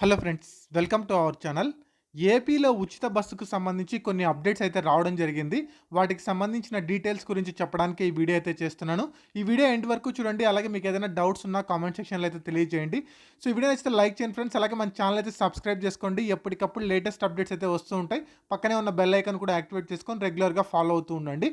Hello friends welcome to our channel. ఏపీలో ఉచిత బస్సుకు సంబంధించి కొన్ని అప్డేట్స్ అయితే రావడం జరిగింది. వాటికి సంబంధించిన డీటెయిల్స్ గురించి చెప్పడానికి ఈ వీడియో అయితే చేస్తున్నాను. ఈ వీడియో ఎండ్ వరకు చూడండి. అలాగే మీకు ఏదైనా డౌట్స్ ఉన్నా కామెంట్ సెక్షన్లో అయితే తెలియజేయండి. సో ఈ వీడియో అయితే లైక్ చేయండి ఫ్రెండ్స్. అలాగే మన ఛానల్ అయితే సబ్స్క్రైబ్ చేసుకోండి. ఎప్పటికప్పుడు లేటెస్ట్ అప్డేట్స్ అయితే వస్తూ ఉంటాయి. పక్కనే ఉన్న బెల్ ఐకాన్ కూడా యాక్టివేట్ చేసుకొని రెగ్యులర్గా ఫాలో అవుతూ ఉండండి.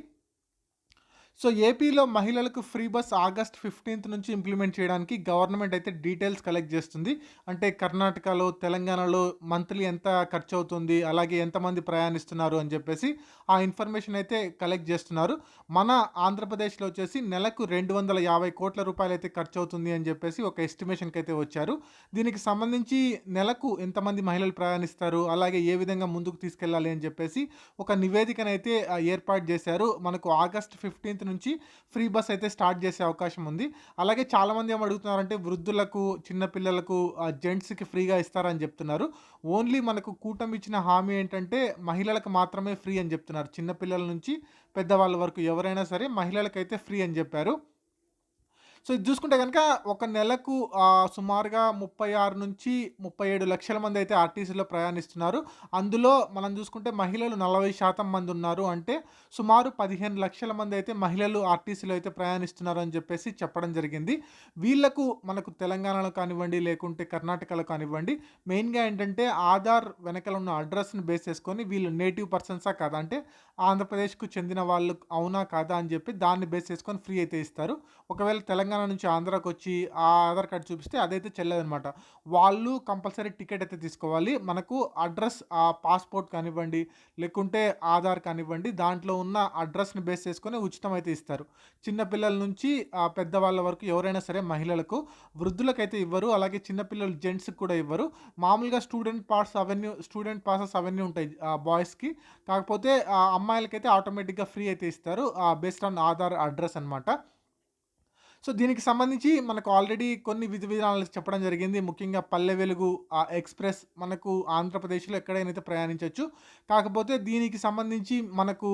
సో ఏపీలో మహిళలకు ఫ్రీ బస్ ఆగస్ట్ ఫిఫ్టీన్త్ నుంచి ఇంప్లిమెంట్ చేయడానికి గవర్నమెంట్ అయితే డీటెయిల్స్ కలెక్ట్ చేస్తుంది. అంటే కర్ణాటకలో తెలంగాణలో మంత్లీ ఎంత ఖర్చు అవుతుంది అలాగే ఎంతమంది ప్రయాణిస్తున్నారు అని చెప్పేసి ఆ ఇన్ఫర్మేషన్ అయితే కలెక్ట్ చేస్తున్నారు. మన ఆంధ్రప్రదేశ్లో వచ్చేసి నెలకు రెండు వందల యాభై కోట్ల రూపాయలు అయితే ఖర్చు అవుతుంది అని చెప్పేసి ఒక ఎస్టిమేషన్కి అయితే వచ్చారు. దీనికి సంబంధించి నెలకు ఎంతమంది మహిళలు ప్రయాణిస్తారు అలాగే ఏ విధంగా ముందుకు తీసుకెళ్ళాలి అని చెప్పేసి ఒక నివేదికనైతే ఏర్పాటు చేశారు. మనకు ఆగస్ట్ ఫిఫ్టీన్త్ నుంచి ఫ్రీ బస్ అయితే స్టార్ట్ చేసే అవకాశం ఉంది. అలాగే చాలామంది ఏం అడుగుతున్నారంటే వృద్ధులకు చిన్నపిల్లలకు జెంట్స్కి ఫ్రీగా ఇస్తారని చెప్తున్నారు. ఓన్లీ మనకు కూటమి ఇచ్చిన హామీ ఏంటంటే మహిళలకు మాత్రమే ఫ్రీ అని చెప్తున్నారు. చిన్నపిల్లల నుంచి పెద్దవాళ్ళ వరకు ఎవరైనా సరే మహిళలకైతే ఫ్రీ అని చెప్పారు. సో ఇది చూసుకుంటే కనుక ఒక నెలకు సుమారుగా ముప్పై ఆరు నుంచి ముప్పై ఏడు లక్షల మంది అయితే ఆర్టీసీలో ప్రయాణిస్తున్నారు. అందులో మనం చూసుకుంటే మహిళలు నలభై శాతం మంది ఉన్నారు అంటే సుమారు పదిహేను లక్షల మంది అయితే మహిళలు ఆర్టీసీలో అయితే ప్రయాణిస్తున్నారు అని చెప్పేసి చెప్పడం జరిగింది. వీళ్ళకు మనకు తెలంగాణలో కానివ్వండి లేకుంటే కర్ణాటకలో కానివ్వండి మెయిన్గా ఏంటంటే ఆధార్ వెనకాల ఉన్న అడ్రస్ని బేస్ చేసుకొని వీళ్ళు నేటివ్ పర్సన్సా కాదా? అంటే ఆంధ్రప్రదేశ్కు చెందిన వాళ్ళు అవునా కాదా? అని చెప్పి దాన్ని బేస్ చేసుకొని ఫ్రీ అయితే ఇస్తారు. ఒకవేళ తెలంగాణ నుంచి ఆంధ్రాకి వచ్చి ఆ ఆధార్ కార్డు చూపిస్తే అదైతే చెల్లదనమాట. వాళ్ళు కంపల్సరీ టికెట్ అయితే తీసుకోవాలి. మనకు అడ్రస్ ఆ పాస్పోర్ట్ కానివ్వండి లేకుంటే ఆధార్ కానివ్వండి దాంట్లో ఉన్న అడ్రస్ని బేస్ చేసుకొని ఉచితం అయితే ఇస్తారు చిన్నపిల్లల నుంచి పెద్దవాళ్ళ వరకు ఎవరైనా సరే మహిళలకు వృద్ధులకైతే ఇవ్వరు. అలాగే చిన్నపిల్లలు జెంట్స్కి కూడా ఇవ్వరు. మామూలుగా స్టూడెంట్ పాస్ అవన్నీ స్టూడెంట్ పాసెస్ అవన్నీ ఉంటాయి బాయ్స్కి. కాకపోతే అమ్మాయిలకైతే ఆటోమేటిక్గా ఫ్రీ అయితే ఇస్తారు బేస్డ్ ఆన్ ఆధార్ అడ్రస్ అనమాట సో దీనికి సంబంధించి మనకు ఆల్రెడీ కొన్ని విధి విధానాలు చెప్పడం జరిగింది. ముఖ్యంగా పల్లె వెలుగు ఆ ఎక్స్ప్రెస్ మనకు ఆంధ్రప్రదేశ్లో ఎక్కడైనా ప్రయాణించవచ్చు కాకపోతే దీనికి సంబంధించి మనకు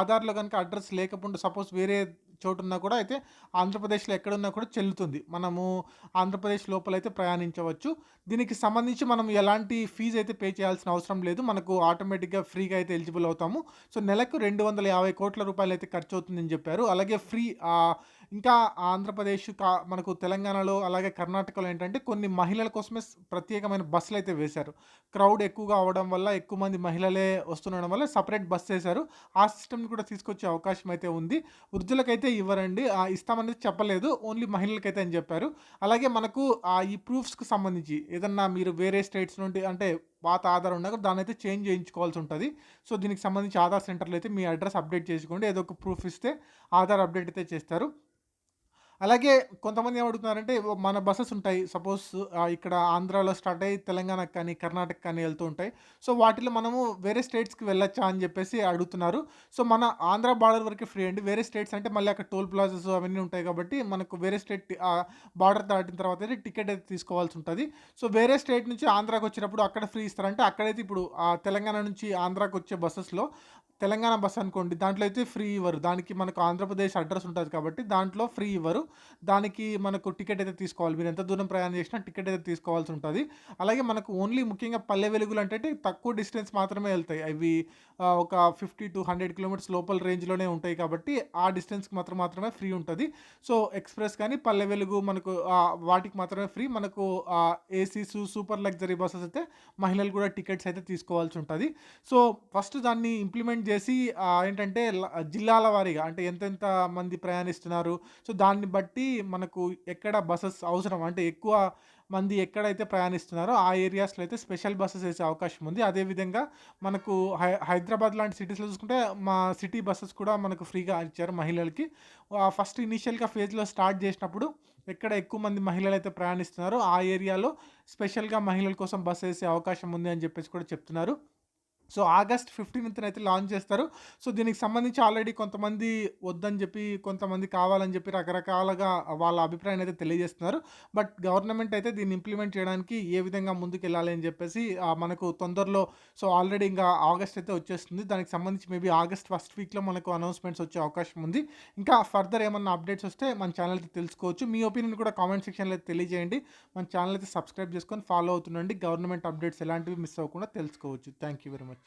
ఆధార్లో కనుక అడ్రస్ లేకపోతే సపోజ్ వేరే చోటు ఉన్నా కూడా అయితే ఆంధ్రప్రదేశ్లో ఎక్కడున్నా కూడా చెల్లుతుంది. మనము ఆంధ్రప్రదేశ్ లోపల అయితే ప్రయాణించవచ్చు. దీనికి సంబంధించి మనం ఎలాంటి ఫీజు అయితే పే చేయాల్సిన అవసరం లేదు. మనకు ఆటోమేటిక్గా ఫ్రీగా అయితే ఎలిజిబుల్ అవుతాము. సో నెలకు రెండు వందల యాభై కోట్ల రూపాయలు అయితే ఖర్చు అవుతుందని చెప్పారు. అలాగే ఫ్రీ ఇంకా ఆంధ్రప్రదేశ్ కా మనకు తెలంగాణలో అలాగే కర్ణాటకలో ఏంటంటే కొన్ని మహిళల కోసమే ప్రత్యేకమైన బస్సులు అయితే వేశారు. క్రౌడ్ ఎక్కువగా అవడం వల్ల ఎక్కువ మంది మహిళలే వస్తుండడం వల్ల సపరేట్ బస్ వేశారు. ఆ సిస్టమ్ని కూడా తీసుకొచ్చే అవకాశం అయితే ఉంది. వృద్ధులకైతే ఇవ్వరండి. ఆ, ఇస్తామనేది చెప్పలేదు. ఓన్లీ మహిళలకైతే అని చెప్పారు. అలాగే మనకు ఆ ఈ ప్రూఫ్స్కి సంబంధించి ఏదన్నా మీరు వేరే స్టేట్స్ నుండి అంటే పాత ఆధార్ ఉన్నా కూడా దాన్ని అయితే చేంజ్ చేయించుకోవాల్సి ఉంటుంది. సో దీనికి సంబంధించి ఆధార్ సెంటర్లో అయితే మీ అడ్రస్ అప్డేట్ చేసుకోండి. ఏదో ఒక ప్రూఫ్ ఇస్తే ఆధార్ అప్డేట్ అయితే చేస్తారు. అలాగే కొంతమంది ఏమడుగుతున్నారంటే మన బస్సెస్ ఉంటాయి. సపోజ్ ఇక్కడ ఆంధ్రాలో స్టార్ట్ అయ్యి తెలంగాణకు కానీ కర్ణాటక కానీ వెళ్తూ ఉంటాయి. సో వాటిలో మనము వేరే స్టేట్స్కి వెళ్ళొచ్చా అని చెప్పేసి అడుగుతున్నారు. సో మన ఆంధ్ర బార్డర్ వరకు ఫ్రీ అండి. వేరే స్టేట్స్ అంటే మళ్ళీ అక్కడ టోల్ ప్లాజెస్ అవన్నీ ఉంటాయి కాబట్టి మనకు వేరే స్టేట్ బార్డర్ దాటిన తర్వాత అయితే టికెట్ అయితే తీసుకోవాల్సి ఉంటుంది. సో వేరే స్టేట్ నుంచి ఆంధ్రాకి వచ్చినప్పుడు అక్కడ ఫ్రీ ఇస్తారంటే అక్కడైతే ఇప్పుడు తెలంగాణ నుంచి ఆంధ్రాకి వచ్చే బస్సెస్లో తెలంగాణ బస్ అనుకోండి దాంట్లో అయితే ఫ్రీ ఇవ్వరు. దానికి మనకు ఆంధ్రప్రదేశ్ అడ్రస్ ఉంటుంది కాబట్టి దాంట్లో ఫ్రీ ఇవ్వరు. దానికి మనకు టికెట్ అయితే తీసుకోవాలి. మీరు ఎంత దూరం ప్రయాణం చేసినా టికెట్ అయితే తీసుకోవాల్సి ఉంటుంది. అలాగే మనకు ఓన్లీ ముఖ్యంగా పల్లె వెలుగులు అంటే తక్కువ డిస్టెన్స్ మాత్రమే వెళ్తాయి. అవి ఒక ఫిఫ్టీ టు హండ్రెడ్ కిలోమీటర్స్ లోపల రేంజ్లోనే ఉంటాయి కాబట్టి ఆ డిస్టెన్స్కి మాత్రం మాత్రమే ఫ్రీ ఉంటుంది. సో ఎక్స్ప్రెస్ కానీ పల్లె వెలుగు మనకు వాటికి మాత్రమే ఫ్రీ. మనకు ఏసీసు సూపర్ లగ్జరీ బస్సెస్ అయితే మహిళలు కూడా టికెట్స్ అయితే తీసుకోవాల్సి ఉంటుంది. సో ఫస్ట్ దాన్ని ఇంప్లిమెంట్ చేసి ఏంటంటే జిల్లాల వారీగా అంటే ఎంతెంత మంది ప్రయాణిస్తున్నారు. సో దాన్ని బట్టి మనకు ఎక్కడ బస్సెస్ అవసరం అంటే ఎక్కువ మంది ఎక్కడైతే ప్రయాణిస్తున్నారో ఆ ఏరియాస్లో అయితే స్పెషల్ బస్సెస్ వేసే అవకాశం ఉంది. అదేవిధంగా మనకు హై హైదరాబాద్ లాంటి సిటీస్లో చూసుకుంటే మా సిటీ బస్సెస్ కూడా మనకు ఫ్రీగా ఇచ్చారు మహిళలకి. ఫస్ట్ ఇనీషియల్గా ఫేజ్లో స్టార్ట్ చేసినప్పుడు ఎక్కడ ఎక్కువ మంది మహిళలు అయితే ప్రయాణిస్తున్నారో ఆ ఏరియాలో స్పెషల్గా మహిళల కోసం బస్సు వేసే అవకాశం ఉంది అని చెప్పేసి కూడా చెప్తున్నారు. సో ఆగస్ట్ ఫిఫ్టీన్త్న అయితే లాంచ్ చేస్తారు. సో దీనికి సంబంధించి ఆల్రెడీ కొంతమంది వద్దని చెప్పి కొంతమంది కావాలని చెప్పి రకరకాలుగా వాళ్ళ అభిప్రాయం అయితే తెలియజేస్తున్నారు. బట్ గవర్నమెంట్ అయితే దీన్ని ఇంప్లిమెంట్ చేయడానికి ఏ విధంగా ముందుకు వెళ్ళాలి అని చెప్పేసి మనకు తొందరలో సో ఆల్రెడీ ఇంకా ఆగస్ట్ అయితే వచ్చేస్తుంది. దానికి సంబంధించి మేబీ ఆగస్ట్ ఫస్ట్ వీక్లో మనకు అనౌన్స్మెంట్స్ వచ్చే అవకాశం ఉంది. ఇంకా ఫర్దర్ ఏమన్నా అప్డేట్స్ వస్తే మన ఛానల్ అయితే తెలుసుకోవచ్చు. మీ ఒపీనియన్ కూడా కామెంట్ సెక్షన్లో అయితే తెలియజేయండి. మన ఛానల్ అయితే సబ్స్క్రైబ్ చేసుకొని ఫాలో అవుతుండండి. గవర్నమెంట్ అప్డేట్స్ ఎలాంటివి మిస్ అవ్వకుండా తెలుసుకోవచ్చు. Thank you very much.